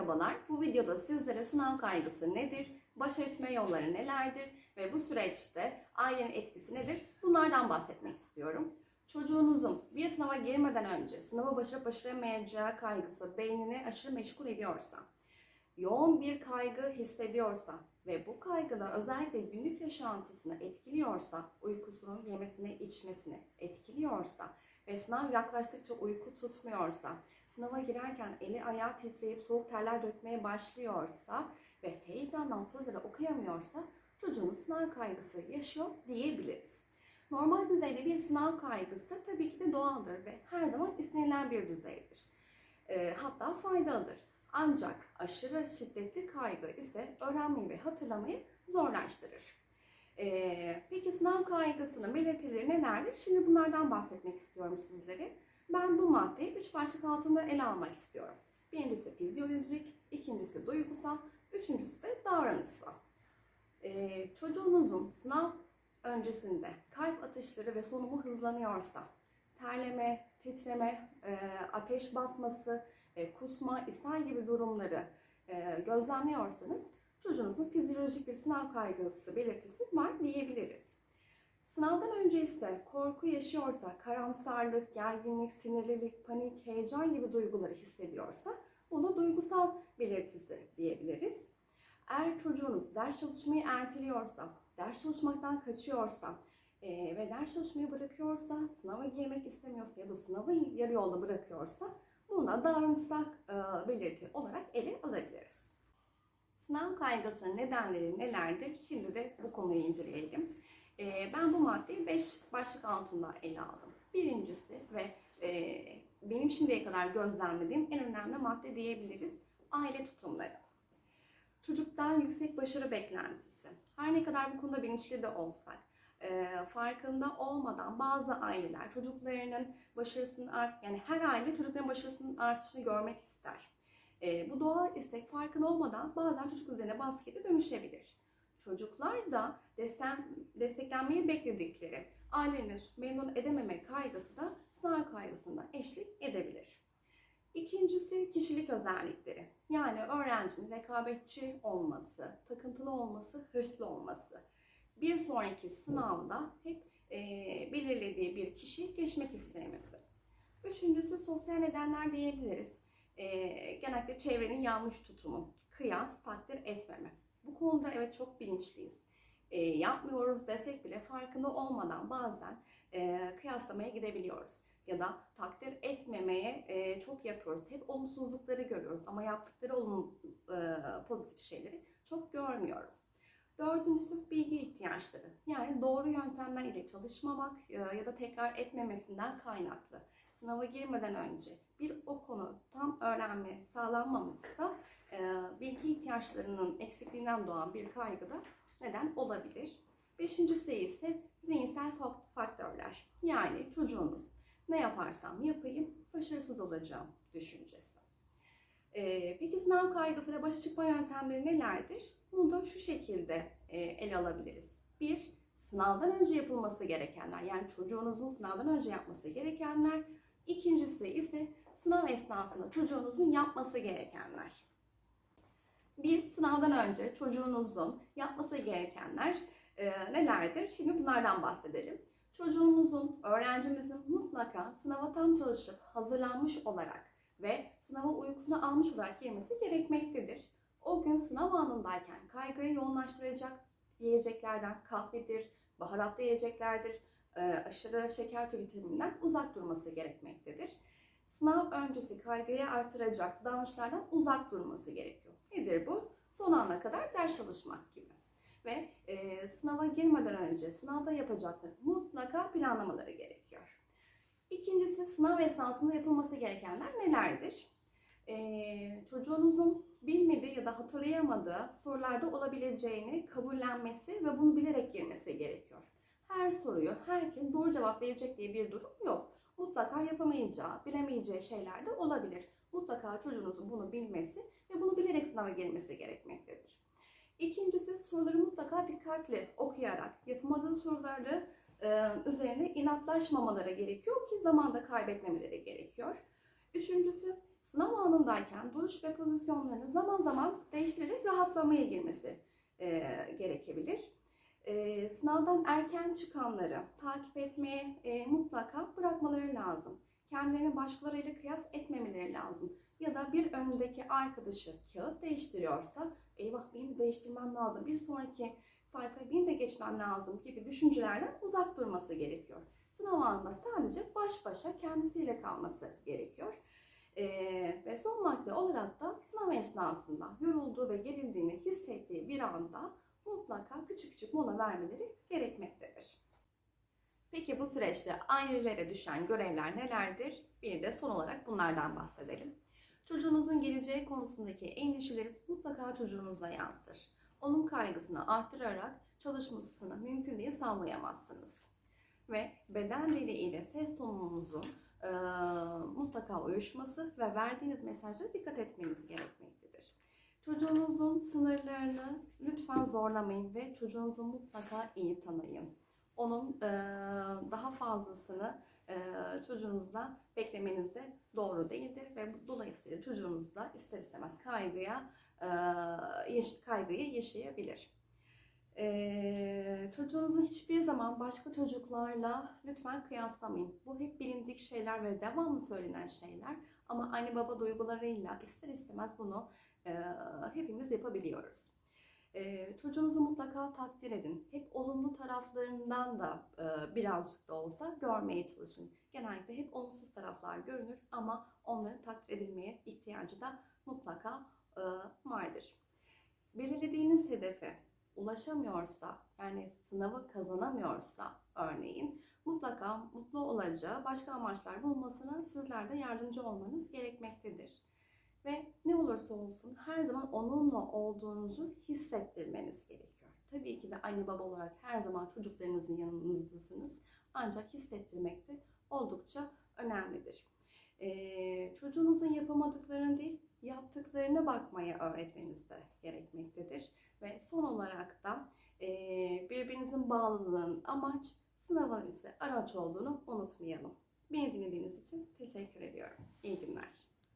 Merhabalar. Bu videoda sizlere sınav kaygısı nedir, baş etme yolları nelerdir ve bu süreçte ailenin etkisi nedir? Bunlardan bahsetmek istiyorum. Çocuğunuzun bir sınava girmeden önce sınava başarıp başaramayacağı kaygısı beynini aşırı meşgul ediyorsa, yoğun bir kaygı hissediyorsa ve bu kaygıda özellikle günlük yaşantısını etkiliyorsa, uykusunu, yemesini, içmesini etkiliyorsa ve sınav yaklaştıkça uyku tutmuyorsa, sınava girerken eli ayağı titreyip soğuk terler dökmeye başlıyorsa ve heyecandan soruları okuyamıyorsa çocuğun sınav kaygısı yaşıyor diyebiliriz. Normal düzeyde bir sınav kaygısı tabii ki de doğaldır ve her zaman istenilen bir düzeydir. Ee, hatta faydalıdır. Ancak aşırı şiddetli kaygı ise öğrenmeyi ve hatırlamayı zorlaştırır. Ee, peki sınav kaygısının belirtileri nelerdir? Şimdi bunlardan bahsetmek istiyorum sizlere. Ben bu maddeyi üç başlık altında ele almak istiyorum. Birincisi fizyolojik, ikincisi duygusal, üçüncüsü de davranışsal. Ee, çocuğunuzun sınav öncesinde kalp atışları ve solunumu hızlanıyorsa, terleme, titreme, e, ateş basması, e, kusma, ishal gibi durumları e, gözlemliyorsanız çocuğunuzun fizyolojik bir sınav kaygısı belirtisi var diyebiliriz. Sınavdan önce ise korku yaşıyorsa, karamsarlık, gerginlik, sinirlilik, panik, heyecan gibi duyguları hissediyorsa bunu duygusal belirtisi diyebiliriz. Eğer çocuğunuz ders çalışmayı erteliyorsa, ders çalışmaktan kaçıyorsa eee, ve ders çalışmayı bırakıyorsa, sınava girmek istemiyorsa ya da sınavı yarı yolda bırakıyorsa buna davranışsal eee, belirti olarak ele alabiliriz. Sınav kaygısının nedenleri nelerdir? Şimdi de bu konuyu inceleyelim. Ee, ben bu maddeyi 5 başlık altında ele aldım. Birincisi ve e, benim şimdiye kadar gözlemlediğim en önemli madde diyebiliriz aile tutumları. Çocuktan yüksek başarı beklentisi. Her ne kadar bu konuda bilinçli de olsak, e, farkında olmadan bazı aileler çocuklarının başarısının art, yani her aile çocukların başarısının artışını görmek ister. E, bu doğal istek farkında olmadan bazen çocuk üzerine baskete dönüşebilir. Çocuklar da destek, desteklenmeyi bekledikleri ailenin memnun edememe kaygısı da sınav kaygısına eşlik edebilir. İkincisi kişilik özellikleri. Yani öğrencinin rekabetçi olması, takıntılı olması, hırslı olması. Bir sonraki sınavda hep e, belirlediği bir kişi geçmek istemesi. Üçüncüsü sosyal nedenler diyebiliriz. E, genellikle çevrenin yanlış tutumu, kıyas, takdir etmeme. Bu konuda evet çok bilinçliyiz. E, yapmıyoruz desek bile farkında olmadan bazen e, kıyaslamaya gidebiliyoruz. Ya da takdir etmemeye e, çok yapıyoruz. Hep olumsuzlukları görüyoruz ama yaptıkları olumlu e, pozitif şeyleri çok görmüyoruz. Dördüncüsü bilgi ihtiyaçları. Yani doğru yöntemler ile çalışmamak e, ya da tekrar etmemesinden kaynaklı. Sınava girmeden önce bir o konu tam öğrenme sağlanmamışsa e, bilgi ihtiyaçlarının eksikliğinden doğan bir kaygı da neden olabilir. Beşincisi ise zihinsel fak- faktörler. Yani çocuğunuz ne yaparsam yapayım başarısız olacağım düşüncesi. E, peki sınav kaygısıyla başa çıkma yöntemleri nelerdir? Bunu da şu şekilde e, ele alabiliriz. Bir, sınavdan önce yapılması gerekenler yani çocuğunuzun sınavdan önce yapması gerekenler. İkincisi ise sınav esnasında çocuğunuzun yapması gerekenler. Bir sınavdan önce çocuğunuzun yapması gerekenler e, nelerdir? Şimdi bunlardan bahsedelim. Çocuğunuzun, öğrencimizin mutlaka sınava tam çalışıp hazırlanmış olarak ve sınava uykusunu almış olarak girmesi gerekmektedir. O gün sınav anındayken kaygıyı yoğunlaştıracak yiyeceklerden kahvedir, baharatlı yiyeceklerdir, aşırı şeker tüketiminden uzak durması gerekmektedir. Sınav öncesi kaygıyı artıracak davranışlardan uzak durması gerekiyor. Nedir bu? Son ana kadar ders çalışmak gibi. Ve e, sınava girmeden önce sınavda yapacakları mutlaka planlamaları gerekiyor. İkincisi sınav esnasında yapılması gerekenler nelerdir? E, çocuğunuzun bilmediği ya da hatırlayamadığı sorularda olabileceğini kabullenmesi ve bunu bilerek girmesi gerekiyor. Her soruyu herkes doğru cevap verecek diye bir durum yok. Mutlaka yapamayacağı, bilemeyeceği şeyler de olabilir. Mutlaka çocuğunuzun bunu bilmesi ve bunu bilerek sınava girmesi gerekmektedir. İkincisi soruları mutlaka dikkatli okuyarak yapamadığı soruları e, üzerine inatlaşmamaları gerekiyor ki zamanda kaybetmemeleri gerekiyor. Üçüncüsü sınav anında sınavdayken duruş ve pozisyonlarını zaman zaman değiştirerek rahatlamaya girmesi e, gerekebilir. E, sınavdan erken çıkanları takip etmeye e, mutlaka bırakmaları lazım. Kendilerini başkalarıyla kıyas etmemeleri lazım. Ya da bir önündeki arkadaşı kağıt değiştiriyorsa eyvah benim de değiştirmem lazım. Bir sonraki sayfaya benim de geçmem lazım gibi düşüncelerden uzak durması gerekiyor. Sınav anında sadece baş başa kendisiyle kalması gerekiyor. Ee, ve son madde olarak da sınav esnasında yorulduğu ve gerildiğini hissettiği bir anda mutlaka küçük küçük mola vermeleri gerekmektedir. Peki bu süreçte ailelere düşen görevler nelerdir? Bir de son olarak bunlardan bahsedelim. Çocuğunuzun geleceği konusundaki endişeleriniz mutlaka çocuğunuza yansır. Onun kaygısını arttırarak çalışmasını mümkün değil sağlayamazsınız. Ve beden dili ile ses tonunuzun e, mutlaka uyuşması ve verdiğiniz mesajlara dikkat etmeniz gerekmektedir. Çocuğunuzun sınırlarını lütfen zorlamayın ve çocuğunuzu mutlaka iyi tanıyın. Onun e, daha fazlasını e, çocuğunuzda beklemeniz de doğru değildir ve dolayısıyla çocuğunuz da ister istemez kaygıya e, kaygıyı yaşayabilir. E, çocuğunuzu hiçbir zaman başka çocuklarla lütfen kıyaslamayın. Bu hep bilindik şeyler ve devamlı söylenen şeyler ama anne baba duygularıyla ister istemez bunu hepimiz yapabiliyoruz. E, çocuğunuzu mutlaka takdir edin. Hep olumlu taraflarından da birazcık da olsa görmeye çalışın. Genellikle hep olumsuz taraflar görünür ama onların takdir edilmeye ihtiyacı da mutlaka vardır. Belirlediğiniz hedefe ulaşamıyorsa, yani sınavı kazanamıyorsa örneğin mutlaka mutlu olacağı başka amaçlar bulmasına sizler de yardımcı olmanız gerekmektedir. Olursa olsun her zaman onunla olduğunuzu hissettirmeniz gerekiyor. Tabii ki de anne baba olarak her zaman çocuklarınızın yanınızdasınız. Ancak hissettirmek de oldukça önemlidir. Ee, çocuğunuzun yapamadıklarını değil, yaptıklarına bakmaya öğretmeniz de gerekmektedir. Ve son olarak da e, birbirinizin bağlılığının amaç, sınavın ise araç olduğunu unutmayalım. Beni dinlediğiniz için teşekkür ediyorum. İyi günler.